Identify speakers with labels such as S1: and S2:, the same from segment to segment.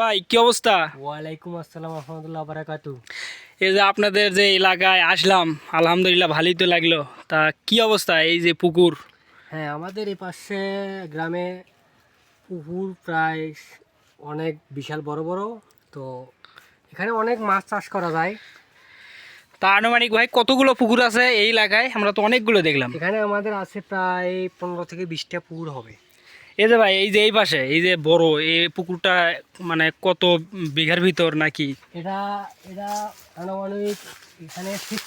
S1: ভাই কি অবস্থা?
S2: ওয়ালাইকুম আসসালাম রহমতুল্লাহ বারাকাতু।
S1: এই যে আপনাদের যে এলাকায় আসলাম আলহামদুলিল্লাহ ভালোই তো লাগল। তা কি অবস্থা এই যে পুকুর?
S2: হ্যাঁ আমাদের এই পাশে গ্রামে পুকুর প্রায় অনেক বিশাল বড় বড় তো এখানে অনেক মাছ চাষ করা যায়।
S1: তা আনুমানিক ভাই কতগুলো পুকুর আছে এই এলাকায়? আমরা তো অনেকগুলো দেখলাম।
S2: এখানে আমাদের আছে প্রায় পনেরো থেকে বিশটা পুকুর হবে।
S1: এই যে ভাই এই যে এই পাশে এই যে বড় এই পুকুরটা মানে কত বিঘার ভিতর নাকি?
S2: এটা এটা আনুমানিক এখানে সিক্স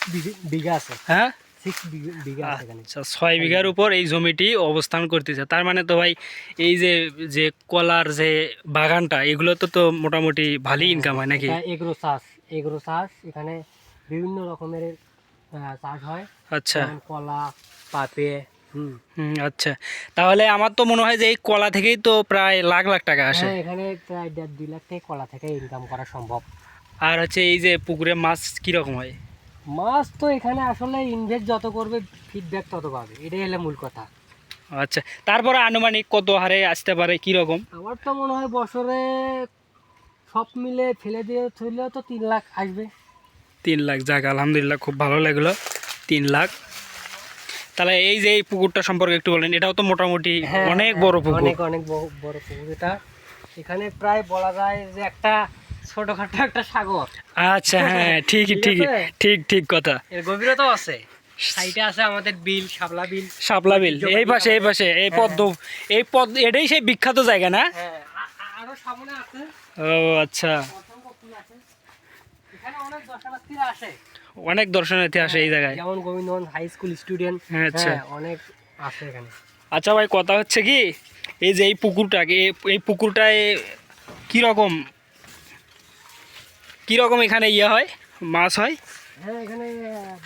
S2: বিঘা আছে।
S1: হ্যাঁ? আচ্ছা ছয় বিঘার উপর এই জমিটি অবস্থান করতেছে। তার মানে তো ভাই এই যে যে কলার যে বাগানটা এগুলো তো তো মোটামুটি ভালোই ইনকাম হয় নাকি?
S2: এটা এগ্রো চাষ এগ্রো চাষ। এখানে বিভিন্ন রকমের চাষ হয়।
S1: আচ্ছা।
S2: কলা পাপে হুম।
S1: আচ্ছা। তাহলে আমার তো মনে হয় যে এই কলা থেকেই তো প্রায় লাখ লাখ টাকা আসে।
S2: হ্যাঁ এখানে প্রায় দেড় দুই লাখ থেকে কলা থেকে ইনকাম করা সম্ভব।
S1: আর হচ্ছে এই যে পুকুরে মাছ কীরকম হয়?
S2: মাছ তো এখানে আসলে ইনভেস্ট যত করবে ফিডব্যাক তত পাবে। এটাই হলো মূল কথা।
S1: আচ্ছা তারপরে আনুমানিক কত হারে আসতে পারে কীরকম?
S2: আমার তো মনে হয় বছরে সব মিলে ফেলে দিয়ে থইলেও তো তিন লাখ আসবে।
S1: তিন লাখ যাক আলহামদুলিল্লাহ খুব ভালো লাগল। তিন লাখ। তাহলে এই যে এই পুকুরটা সম্পর্কে একটু বলেন এটাও তো মোটামুটি
S2: হ্যাঁ,
S1: অনেক
S2: হ্যাঁ,
S1: বড় পুকুর।
S2: অনেক অনেক বড়- পুকুর এটা। এখানে প্রায় বলা যায় যে একটা ছোটখাটো একটা সাগর।
S1: আচ্ছা হ্যাঁ ঠিকই
S2: ঠিক
S1: ঠিকই ঠিক ঠিক কথা।
S2: এর গভীরতাও আছে। সাইডে আছে আমাদের বিল শাপলা বিল।
S1: শাপলা বিল এই পাশে এই পাশে এই পদ্ম এই পদ্ম এটাই সেই বিখ্যাত জায়গা না?
S2: হ্যাঁ আরও সামনে আছে।
S1: ও আচ্ছা।
S2: এখানে অনেক দর্শনার্থীরা আসে।
S1: অনেক দর্শনার্থী আসে এই জায়গায়।
S2: যেমন গোবিন্দগঞ্জ হাই স্কুল স্টুডেন্ট
S1: হ্যাঁ, আচ্ছা।
S2: অনেক আছে এখানে।
S1: আচ্ছা ভাই কথা হচ্ছে কি এই যে এই পুকুরটাকে এই- পুকুরটায় কীরকম কীরকম এখানে ইয়ে হয় মাছ হয়?
S2: হ্যাঁ এখানে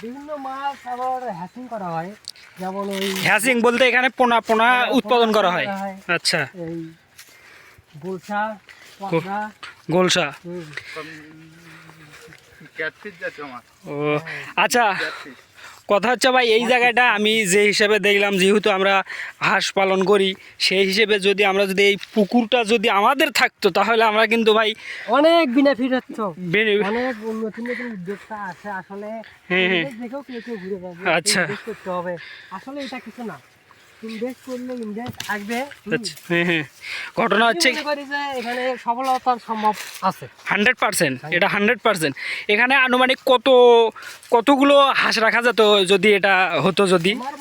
S2: বিভিন্ন মাছ আবার হ্যাচিং করা হয়। যেমন ওই
S1: হ্যাসিং বলতে এখানে পোনা পোনা
S2: হ্যাঁ,
S1: উৎপাদন করা হয়। আচ্ছা।
S2: এই গোলসা
S1: গোলসা। ও আচ্ছা কথা হচ্ছে ভাই এই জায়গাটা আমি যে হিসেবে দেখলাম যেহেতু আমরা হাঁস পালন করি সেই হিসেবে যদি আমরা যদি এই পুকুরটা যদি আমাদের থাকতো তাহলে আমরা কিন্তু ভাই
S2: অনেক বেনিফিট হচ্ছে অনেক নতুন নতুন উদ্যোক্তা আছে আসলে।
S1: হ্যাঁ, হ্যাঁ। আচ্ছা।
S2: আসলে এটা কিছু না। ইনভেস্ট করলে ইনভেস্ট আসবে।
S1: আচ্ছা, হ্যাঁ হ্যাঁ। ঘটনা হচ্ছে
S2: এখানে সফলতার সম্ভব আছে।
S1: হান্ড্রেড পার্সেন্ট এটা হান্ড্রেড পার্সেন্ট। এখানে আনুমানিক কত কতগুলো হাঁস রাখা যেত যদি এটা হতো যদি?
S2: আমার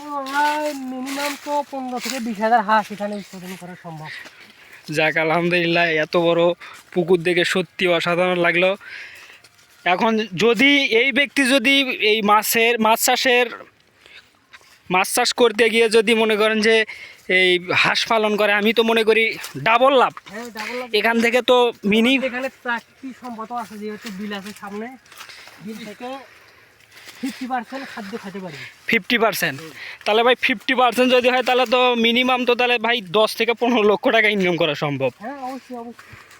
S2: মিনিমাম তো পনেরো থেকে বিশ হাজার হাঁস এখানে উৎপাদন করা সম্ভব।
S1: যাক আলহামদুলিল্লাহ এত বড় পুকুর দেখে সত্যি অসাধারণ লাগল। এখন যদি এই ব্যক্তি যদি এই মাছের মাছ চাষের মাছ চাষ করতে গিয়ে যদি মনে করেন যে এই হাঁস পালন করে আমি তো মনে করি ডাবল লাভ।
S2: হ্যাঁ
S1: এখান থেকে তো মিনি
S2: এখানে প্রাকৃতিক সম্পদ আছে যেহেতু বিল আছে সামনে। বিল থেকে ফিফটি পার্সেন্ট খাদ্য খেতে পারবি
S1: ফিফটি পার্সেন্ট তাহলে ভাই ফিফটি পার্সেন্ট যদি হয় তাহলে তো মিনিমাম তো তাহলে ভাই দশ থেকে পনেরো লক্ষ টাকা ইনকাম করা সম্ভব।
S2: হ্যাঁ অবশ্যই অবশ্যই।